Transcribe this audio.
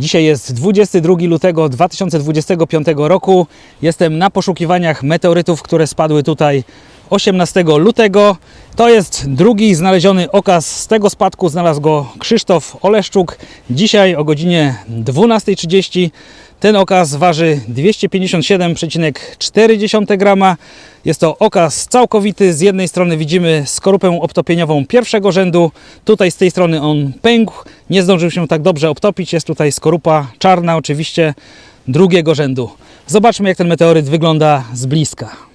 Dzisiaj jest 22 lutego 2025 roku. Jestem na poszukiwaniach meteorytów, które spadły tutaj 18 lutego. To jest drugi znaleziony okaz z tego spadku. Znalazł go Krzysztof Oleszczuk. Dzisiaj o godzinie 12.30. Ten okaz waży 257,4 grama. Jest to okaz całkowity. Z jednej strony widzimy skorupę obtopieniową pierwszego rzędu. Tutaj z tej strony on pękł. Nie zdążył się tak dobrze obtopić. Jest tutaj skorupa czarna oczywiście drugiego rzędu. Zobaczmy jak ten meteoryt wygląda z bliska.